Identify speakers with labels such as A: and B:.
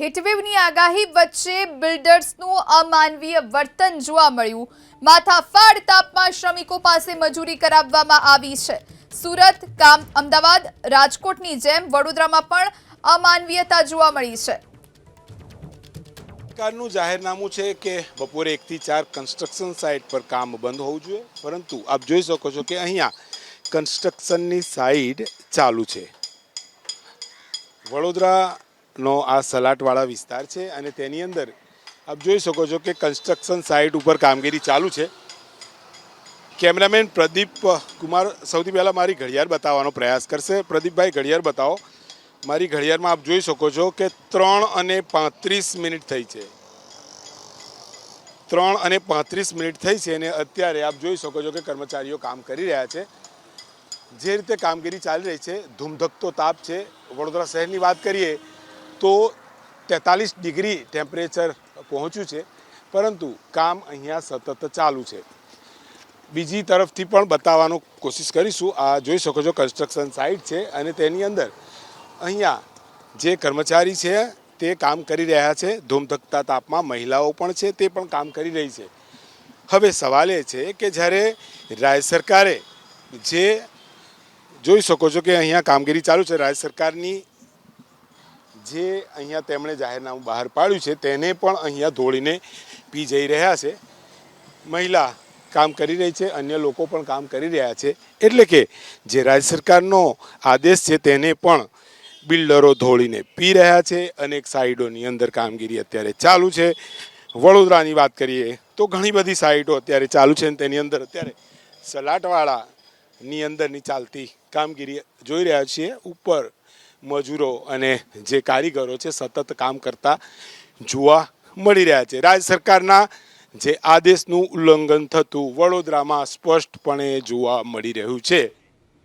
A: હીટવેવની આગાહી વચ્ચે બિલ્ડર્સનું અમાનવીય વર્તન જોવા મળ્યું. માથાફાડ તાપમાં શ્રમિકો પાસે મજૂરી કરાવવામાં આવી છે. સુરત, કામ, અમદાવાદ, રાજકોટની જેમ વડોદરામાં પણ અમાનવીયતા જોવા મળી છે.
B: સરકારનું જાહેરનામું છે કે બપોરે એકથી ચાર કન્સ્ટ્રક્શન સાઇટ પર કામ બંધ હોવું જોઈએ. પરંતુ આપ જોઈ શકો છો કે અહીંયા કન્સ્ટ્રક્શનની સાઇટ ચાલુ છે. વડોદરાનો આ સલાટવાળા વિસ્તાર છે અને તેની અંદર આપ જોઈ શકો છો કે કન્સ્ટ્રક્શન સાઇટ ઉપર કામગીરી ચાલુ છે. કેમેરામેન પ્રદીપ કુમાર, સૌથી પહેલાં મારી ઘડિયાળ બતાવવાનો પ્રયાસ કરશે. પ્રદીપભાઈ, ઘડિયાળ બતાવો. મારી ઘડિયાળમાં આપ જોઈ શકો છો કે ત્રણ અને પાંત્રીસ મિનિટ થઈ છે. ત્રણ અને પાંત્રીસ મિનિટ થઈ છે અને અત્યારે આપ જોઈ શકો છો કે કર્મચારીઓ કામ કરી રહ્યા છે. જે રીતે કામગીરી ચાલી રહી છે, ધૂમધકતો તાપ છે. વડોદરા શહેરની વાત કરીએ તો તેતાલીસ ડિગ્રી ટેમ્પરેચર પહોંચ્યું છે, પરંતુ કામ અહીંયા સતત ચાલુ છે. બીજી તરફથી પણ બતાવવાનો કોશિશ કરીશું. આ જોઈ શકો છો કન્સ્ટ્રક્શન સાઇટ છે અને તેની અંદર અહીંયા જે કર્મચારી છે તે કામ કરી રહ્યા છે. ધૂમધકતા તાપમાં મહિલાઓ પણ છે, તે પણ કામ કરી રહી છે. હવે સવાલ એ છે કે જ્યારે રાજ્ય સરકારે જે જોઈ શકો છો કે અહીંયા કામગીરી ચાલુ છે, રાજ્ય સરકારની જે અહીંયા તેમણે જાહેરનામું બહાર પાડ્યું છે, તેને પણ અહીંયા ધોળીને પી જઈ રહ્યા છે. મહિલા કામ કરી રહી છે, અન્ય લોકો પણ કામ કરી રહ્યા છે. એટલે કે જે રાજ્ય સરકારનો આદેશ છે, તેને પણ બિલ્ડરો ધોળીને પી રહ્યા છે અનેક સાઈડોની અંદર કામગીરી અત્યારે ચાલુ છે. વડોદરાની વાત કરીએ તો ઘણી બધી સાઈડો અત્યારે ચાલુ છે અને તેની અંદર અત્યારે સલાટવાળાની અંદરની ચાલતી કામગીરી જોઈ રહ્યા છીએ. ઉપર મજૂરો અને જે કારીગરો છે સતત કામ કરતા જોવા મળી રહ્યા છે. રાજ્ય સરકારના જે આદેશનું ઉલ્લંઘન થતું વડોદરામાં સ્પષ્ટપણે જોવા મળી રહ્યું છે.